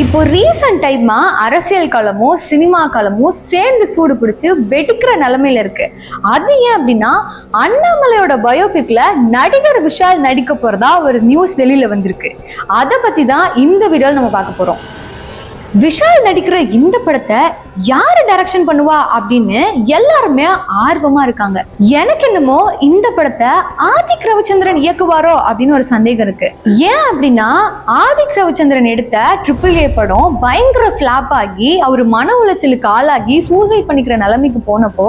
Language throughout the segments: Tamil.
இப்போ ரீசன்ட் டைமா அரசியல் களமும் சினிமா களமும் சேர்ந்து சூடு பிடிச்சு வெடிக்கிற நிலமையில இருக்கு. அது ஏன் அப்படின்னா அண்ணாமலையோட பயோபிக்ல நடிகர் விஷால் நடிக்க போறதா ஒரு நியூஸ் வெளியில வந்திருக்கு. அதை பத்தி தான் இந்த வீடியோவில் நம்ம பார்க்க போறோம். விஷால் நடிக்கிற இந்த படத்தை யாரு டைரக்ஷன் பண்ணுவா அப்படின்னு எல்லாருமே ஆர்வமா இருக்காங்க. எனக்கு என்னமோ இந்த படத்தை ஆதிக் ரவிச்சந்திரன் இயக்குவாரோ அப்படின்னு ஒரு சந்தேகம் இருக்கு. ஏன் அப்படின்னா ஆதிக் ரவிச்சந்திரன் எடுத்த ட்ரிபிள் ஏ படம் பயங்கர ஃபிளாப் ஆகி அவர் மன உளைச்சலுக்கு ஆளாகி சூசைட் பண்ணிக்கிற நிலைமைக்கு போனப்போ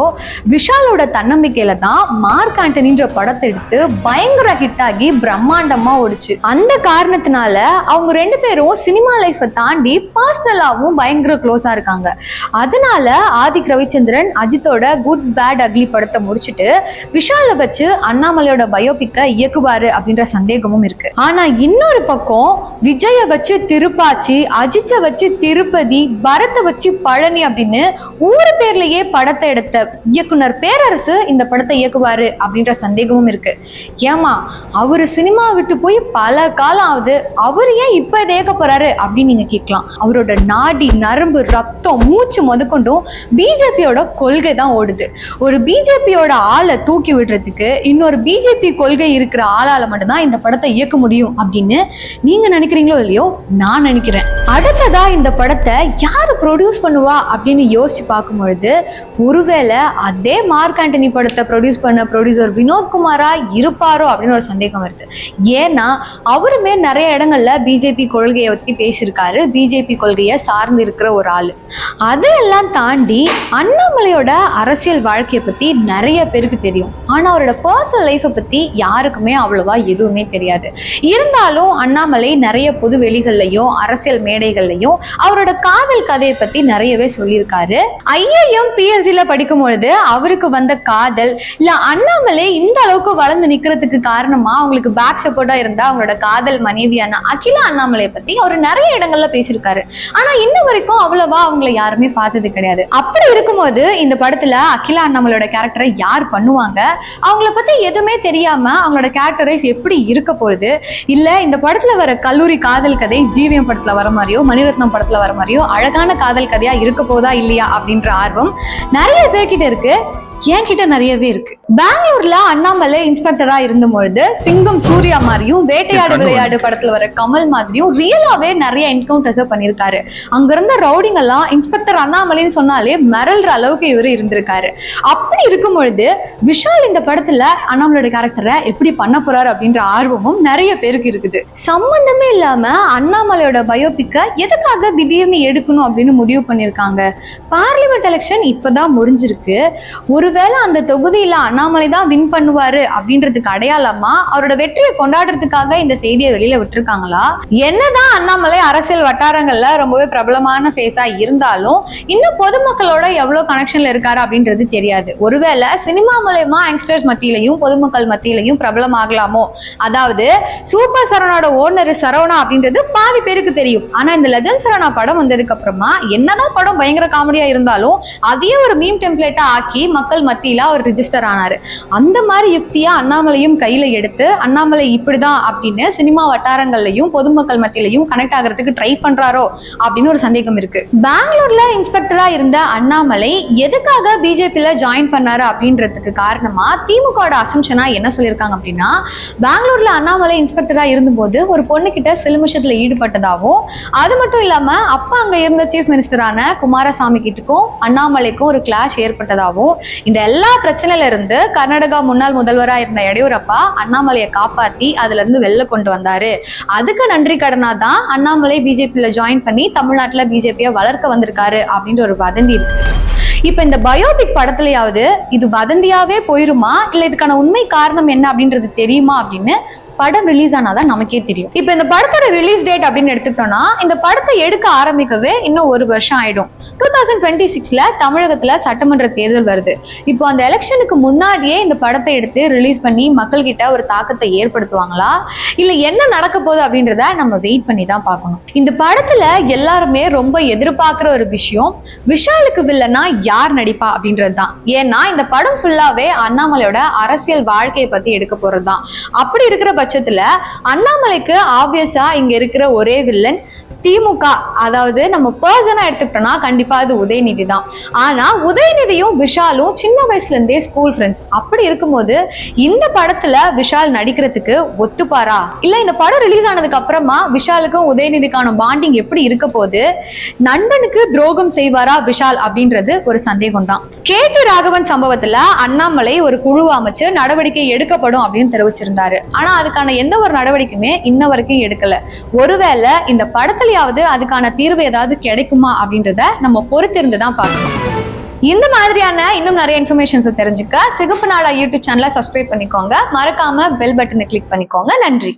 விஷாலோட தன்னம்பிக்கையில தான் மார்க் ஆண்டனின்ற படத்தை எடுத்து பயங்கர ஹிட் ஆகி பிரம்மாண்டமா ஓடிச்சு. அந்த காரணத்தினால அவங்க ரெண்டு பேரும் சினிமா லைஃப்பை தாண்டி பர்சனலாவும் பயங்கர க்ளோஸா இருக்காங்க. அதனால ஆதிக் ரவிச்சந்திரன் அஜித்தோட குட் பேட் அக்லி படத்தை முடிச்சுட்டு விஷாலை வச்சு அண்ணாமலையோட பயோபிக்கை இயக்குவாரு அப்படின்ற சந்தேகமும் இருக்கு. ஆனா இன்னொரு பக்கம் விஜய வச்சு திருப்பாச்சி அஜித்தை வச்சு திருப்பதி பரத்தை வச்சு பழனி அப்படின்னு ஊர் பேர்லயே படத்தை எடுத்த இயக்குனர் பேரரசு இந்த படத்தை இயக்குவாரு அப்படின்ற சந்தேகமும் இருக்கு. ஏமா அவரு சினிமா விட்டு போய் பல காலம் ஆகுது அவர் ஏன் இப்ப இதை இயக்க போறாரு அப்படின்னு நீங்க கேட்கலாம். அவரோட நாடி நரம்பு ரத்தம் மூச்சு முதற்கொண்டும் பிஜேபியோட கொள்கை தான் ஓடுது. ஒரு பிஜேபியோட ஆளை தூக்கி விடுறதுக்கு இன்னொரு பிஜேபி கொள்கை இருக்கிற ஆளால் மட்டும்தான் இந்த படத்தை இயக்க முடியும் அப்படின்னு நீங்க நினைக்கிறீங்களோ இல்லையோ நான் நினைக்கிறேன். அடுத்ததா இந்த படத்தை யாரு ப்ரொடியூஸ் பண்ணுவா அப்படின்னு யோசிச்சு பார்க்கும் பொழுது ஒருவேளை அதே மார்க் ஆண்டனி படத்தை ப்ரொடியூஸ் பண்ண ப்ரொடியூசர் வினோத் குமாரா இருப்பாரோ அப்படின்னு ஒரு சந்தேகம் வருது. ஏன்னா அவருமே நிறைய இடங்கள்ல பிஜேபி கொள்கையை பற்றி பேசியிருக்காரு. பிஜேபி கொள்கையை சார்ந்து இருக்கிற ஒரு ஆள். அதையெல்லாம் தாண்டி அண்ணாமலையோட அரசியல் வாழ்க்கையை பற்றி நிறைய பேருக்கு தெரியும். ஆனால் அவரோட பர்சனல் லைஃப்பை பற்றி யாருக்குமே அவ்வளவா எதுவுமே தெரியாது. இருந்தாலும் அண்ணாமலை நிறைய பொது வெளிகள்லையும் அரசியல் மேடைகள்லையும் அவரோட காதல் கதையை பற்றி நிறையவே சொல்லியிருக்காரு. ஐஏஎம் பிஎஸ்சியில் படிக்கும் பொழுது அவருக்கு வந்த காதல் இல்லை அண்ணாமலை இந்த அளவுக்கு வளர்ந்து நிற்கிறதுக்கு காரணமா அவங்களுக்கு பேக் சப்போர்ட்டாக இருந்தால் அவங்களோட காதல் மனைவியான அகிலா அண்ணாமலை பற்றி அவர் நிறைய இடங்கள்ல பேசியிருக்காரு. ஆனா இன்ன வரைக்கும் அவ்வளவா அவங்கள யாருமே பார்த்தது கிடையாது. அப்படி இருக்கும்போது இந்த படத்துல அகிலா அண்ணாமலையோட கேரக்டரை யார் பண்ணுவாங்க? அவங்கள பத்தி எதுவுமே தெரியாம அவங்களோட கேரக்டரைஸ் எப்படி இருக்க போகுது? இல்ல இந்த படத்துல வர கல்லூரி காதல் கதை ஜீவியம் படத்துல வர மாதிரியோ மணிரத்னம் படத்துல வர மாதிரியோ அழகான காதல் கதையா இருக்க போதா இல்லையா அப்படின்ற ஆர்வம் நிறைய பேர்கிட்ட இருக்கு. என்கிட்ட நிறையவே இருக்கு. பெங்களூர்ல அண்ணாமலை இன்ஸ்பெக்டரா இருந்த பொழுது சிங்கம் சூர்யா மாதிரியும் வேட்டையாடு விளையாடு படத்துல வர கமல் மாதிரியும் ரியலாவே நிறைய என்கவுண்டர்ஸ் பண்ணியிருக்காரு. அங்க இருந்த ரவுடிங் எல்லாம் இன்ஸ்பெக்டர் அண்ணாமலைன்னு சொன்னாலே மிரள்ற அளவுக்கு இவர் இருந்திருக்காரு. அப்படி இருக்கும் பொழுது விஷால் இந்த படத்துல அண்ணாமலையோட கேரக்டரை எப்படி பண்ண போறாரு அப்படின்ற ஆர்வமும் நிறைய பேருக்கு இருக்குது. சம்பந்தமே இல்லாம அண்ணாமலையோட பயோபிக்கை எதுக்காக திடீர்னு எடுக்கணும் அப்படின்னு முடிவு பண்ணியிருக்காங்க. பார்லிமெண்ட் எலெக்ஷன் இப்பதான் முடிஞ்சிருக்கு. ஒருவேளை அந்த தொகுதியில அண்ணாமலை தான் வின் பண்ணுவாரு அப்படின்றதுக்கு அடையாளமா அவரோட வெற்றியை கொண்டாடுறதுக்காக இந்த செய்தியை வெளியில விட்டுருக்காங்களா? என்னதான் அண்ணாமலை அரசியல் வட்டாரங்கள்ல ரொம்பவே பிரபலமான ஃபேஸா இருந்தாலும் இன்னும் பொதுமக்களோட எவ்வளவு கனெக்ஷன்ல இருக்காரு அப்படின்றது தெரியாது. ஒருவேளை சினிமா மூலயமா யங்ஸ்டர்ஸ் மத்தியிலையும் பொதுமக்கள் மத்தியிலையும் பிரபலமாகலாமோ? அதாவது சூப்பர் சரவணோட ஓனர் சரவணா அப்படின்றது பாதி பேருக்கு தெரியும். ஆனா இந்த லெஜன் சரவணா படம் வந்ததுக்கு அப்புறமா என்னதான் படம் பயங்கர காமெடியா இருந்தாலும் அதையே ஒரு மீம் டெம்ப்ளேட்டா ஆக்கி மக்கள் மத்தியில அவர் ரிஜிஸ்டர் ஆனாரு. அந்த மாதிரி யுக்தியாக அண்ணாமலையும் கையில் எடுத்து அண்ணாமலை இப்படி தான் அப்படின்னு சினிமா வட்டாரங்கள்லயும் பொதுமக்கள் மத்தியிலையும் கனெக்ட் ஆகிறதுக்கு ட்ரை பண்றாரோ அப்படின்னு ஒரு சந்தேகம் இருக்கு. பெங்களூரில் இன்ஸ்பெக்டராக இருந்த அண்ணாமலை எதுக்காக பிஜேபியில் ஜாயின் பண்ணார் அப்படின்றதுக்கு காரணமாக திமுகவோட அசம்ஷனா என்ன சொல்லியிருக்காங்க அப்படின்னா பெங்களூரில் அண்ணாமலை இன்ஸ்பெக்டராக இருந்தபோது ஒரு பொண்ணுக்கிட்ட சிலுமிஷத்தில் ஈடுபட்டதாகவும் அது மட்டும் இல்லாமல் அப்பா அங்கே இருந்த சீஃப் மினிஸ்டரான குமாரசாமி கிட்டக்கும் அண்ணாமலைக்கும் ஒரு கிளாஷ் ஏற்பட்டதாகவும் இந்த எல்லா பிரச்சனையில இருந்து கர்நாடகா முன்னாள் முதல்வரா இருந்த எடியூரப்பா அண்ணாமலையை காப்பாத்தி அதுல இருந்து வெளில கொண்டு வந்தாரு. அதுக்கு நன்றி கடனா தான் அண்ணாமலை பிஜேபியில ஜாயின் பண்ணி தமிழ்நாட்டுல பிஜேபியை வளர்க்க வந்திருக்காரு அப்படின்ற ஒரு வதந்தி இருக்கு. இப்ப இந்த பயோபிக் படத்துலயாவது இது வதந்தியாவே போயிருமா? இல்ல இதுக்கான உண்மை காரணம் என்ன அப்படின்றது தெரியுமா அப்படின்னு படம் ரிலீஸ் ஆனாதான் நமக்கே தெரியும். இப்போ இந்த படத்தோட ரிலீஸ் டேட் அப்படின்னு எடுத்துக்கிட்டோம்னா இந்த படத்தை எடுக்க ஆரம்பிக்கவே இன்னும் ஒரு வருஷம் ஆயிடும். டூ தௌசண்ட் டுவெண்ட்டி சிக்ஸ்ல தமிழகத்துல சட்டமன்ற தேர்தல் வருது. இப்போ அந்த எலெக்ஷனுக்கு முன்னாடியே இந்த படத்தை எடுத்து ரிலீஸ் பண்ணி மக்கள் கிட்ட ஒரு தாக்கத்தை ஏற்படுத்துவாங்களா? இல்ல என்ன நடக்க போகுது அப்படின்றத நம்ம வெயிட் பண்ணி தான் பார்க்கணும். இந்த படத்துல எல்லாருமே ரொம்ப எதிர்பார்க்குற ஒரு விஷயம் விஷாலுக்கு வில்லனா யார் நடிப்பா அப்படின்றது தான் ஏன்னா இந்த படம் ஃபுல்லாவே அண்ணாமலையோட அரசியல் வாழ்க்கையை பத்தி எடுக்க போறது தான் அப்படி இருக்கிற பட்சத்துல அண்ணாமலைக்கு ஆப்வியஸா இங்க இருக்கிற ஒரே வில்லன் திமுக அதாவது நம்ம பர்சனா எடுத்துக்கிட்டோம்னா கண்டிப்பா அது உதயநிதி தான். ஆனா உதயநிதியும் விஷாலும் சின்ன வயசுல இருந்தே ஸ்கூல் ஃப்ரெண்ட்ஸ் அப்படி இருக்கும்போது இந்த படத்துல விஷால் நடிக்கிறதுக்கு ஒத்துப்பாரா? இல்ல இந்த படம் ரிலீஸ் ஆனதுக்கு அப்புறமா விஷாலுக்கும் உதயநிதிக்கான பாண்டிங் எப்படி இருக்க போகுது? நண்பனுக்கு துரோகம் செய்வாரா விஷால் அப்படின்றது ஒரு சந்தேகம் தான். கேட்டு ராகவன் சம்பவத்துல அண்ணாமலை ஒரு குழு அமைச்சு நடவடிக்கை எடுக்கப்படும் அப்படின்னு தெரிவிச்சிருந்தாரு. ஆனா அதுக்கான எந்த ஒரு நடவடிக்கையுமே இன்ன வரைக்கும் எடுக்கல. ஒருவேளை இந்த படத்துலயாவது அதுக்கான தீர்வு ஏதாவது கிடைக்குமா அப்படின்றத நம்ம பொறுத்திருந்து தான் பார்க்கணும். இந்த மாதிரியான இன்னும் நிறைய இன்ஃபர்மேஷன்ஸை தெரிஞ்சுக்க சிகப்பு நாடா யூடியூப் சேனலை சப்ஸ்கிரைப் பண்ணிக்கோங்க. மறக்காம பெல் பட்டனை கிளிக் பண்ணிக்கோங்க. நன்றி.